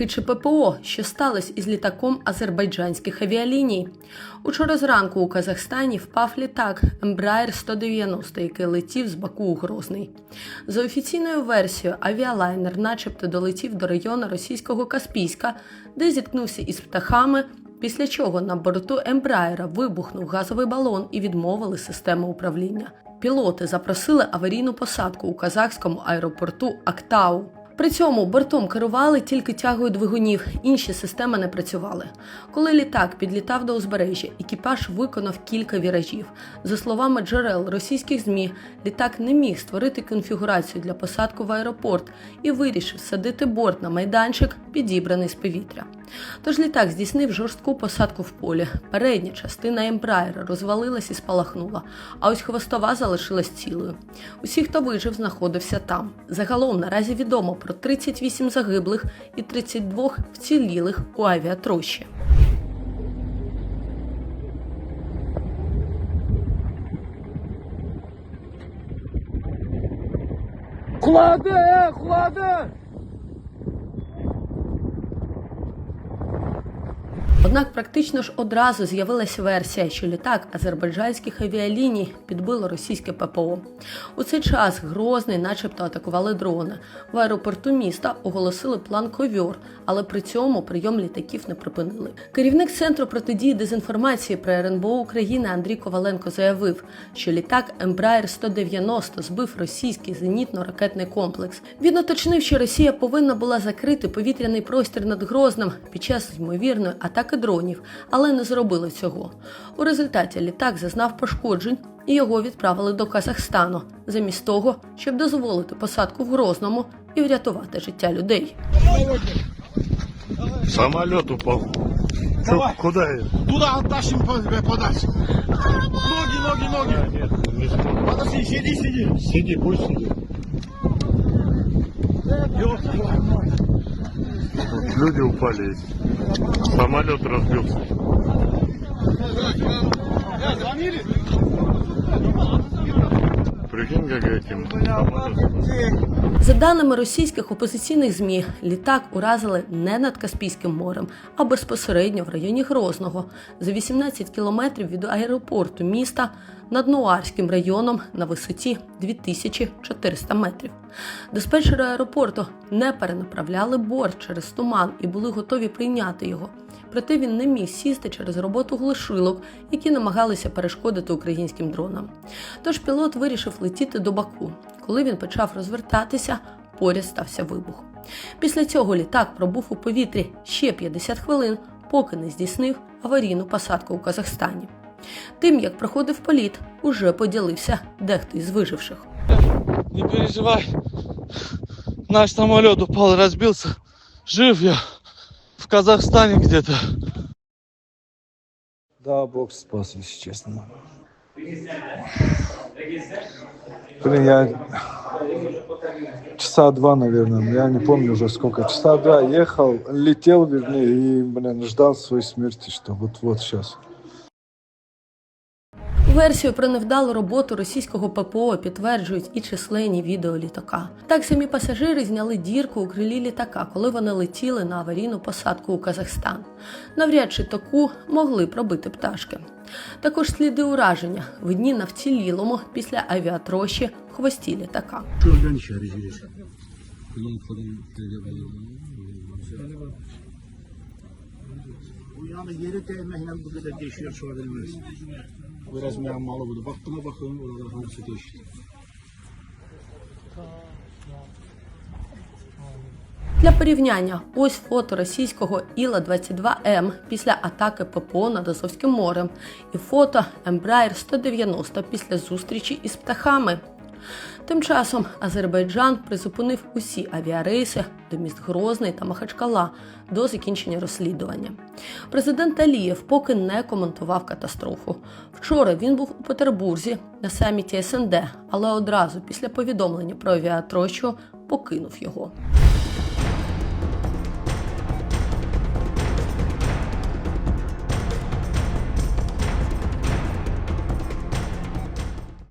птахи чи ППО, що сталося із літаком азербайджанських авіаліній. Учора зранку у Казахстані впав літак Embraer 190, який летів з Баку у Грозний. За офіційною версією, авіалайнер, начебто, долетів до району російського Каспійська, де зіткнувся із птахами. Після чого на борту Ембраєра вибухнув газовий балон і відмовили систему управління. Пілоти запросили аварійну посадку у казахському аеропорту Актау. При цьому бортом керували тільки тягою двигунів, інші системи не працювали. Коли літак підлітав до узбережжя, екіпаж виконав кілька віражів. За словами джерел російських ЗМІ, літак не міг створити конфігурацію для посадку в аеропорт і вирішив садити борт на майданчик, підібраний з повітря. Тож літак здійснив жорстку посадку в полі. Передня частина ембраєра розвалилась і спалахнула, а ось хвостова залишилась цілою. Усі, хто вижив, знаходився там. Загалом наразі відомо про 38 загиблих і 32 вцілілих у авіатрощі. Кладе, кладе! Однак практично ж одразу з'явилася версія, що літак азербайджанських авіаліній підбило російське ППО. У цей час Грозний, начебто, атакували дрони. В аеропорту міста оголосили план ковьор, але при цьому прийом літаків не припинили. Керівник центру протидії дезінформації при РНБО України Андрій Коваленко заявив, що літак Embraer 190 збив російський зенітно-ракетний комплекс. Він уточнив, що Росія повинна була закрити повітряний простір над Грозним під час ймовірної атаки дронів, але не зробила цього. У результаті літак зазнав пошкоджень і його відправили до Казахстану, замість того, щоб дозволити посадку в Грозному і врятувати життя людей. Самолет упал. Чё, Давай. куда я? Туда оттащим по- подальше. Ноги, ноги, ноги. Нет, не смогу. Подожди, сиди, сиди. Сиди, пусть сидит. Тут люди упали. Самолет разбился. За даними російських опозиційних змі, літак уразили не над Каспійським морем, а безпосередньо в районі Грозного, за 18 кілометрів від аеропорту міста над Нуарським районом на висоті 2400 метрів. Диспетчери аеропорту не перенаправляли борт через туман і були готові прийняти його. Проте він не міг сісти через роботу глушилок, які намагалися перешкодити українським дронам. Тож пілот вирішив летіти до Баку. Коли він почав розвертатися, поряд стався вибух. Після цього літак пробув у повітрі ще 50 хвилин, поки не здійснив аварійну посадку у Казахстані. Тим, як проходив політ, уже поділився дехто із виживших. Не переживай. Наш самолет упал, разбился. Жив я. В Казахстане где-то. Да, Бог спас, если честно. Блин, я часа два, наверное, я не помню уже сколько. Часа два ехал, летел, вернее, и, блин, ждал своей смерти, что вот-вот сейчас. Версію про невдалу роботу російського ППО підтверджують і численні відео літака. Так самі пасажири зняли дірку у крилі літака, коли вони летіли на аварійну посадку у Казахстан. Навряд чи таку могли пробити пташки. Також сліди ураження видні на вцілілому після авіатрощі хвості літака. Bu yani yeri değmekle bu kadar değişiyor şu adamımız. Biraz müemmalı budur. Bak buna bakın oralar hamısı değişti. Для порівняння, ось фото російського Іла-22М після атаки ППО над Азовським морем і фото Embraer 190 після зустрічі із птахами. Тим часом Азербайджан призупинив усі авіарейси до міст Грозний та Махачкала до закінчення розслідування. Президент Алієв поки не коментував катастрофу. Вчора він був у Петербурзі на саміті СНД, але одразу після повідомлення про авіатрощу покинув його.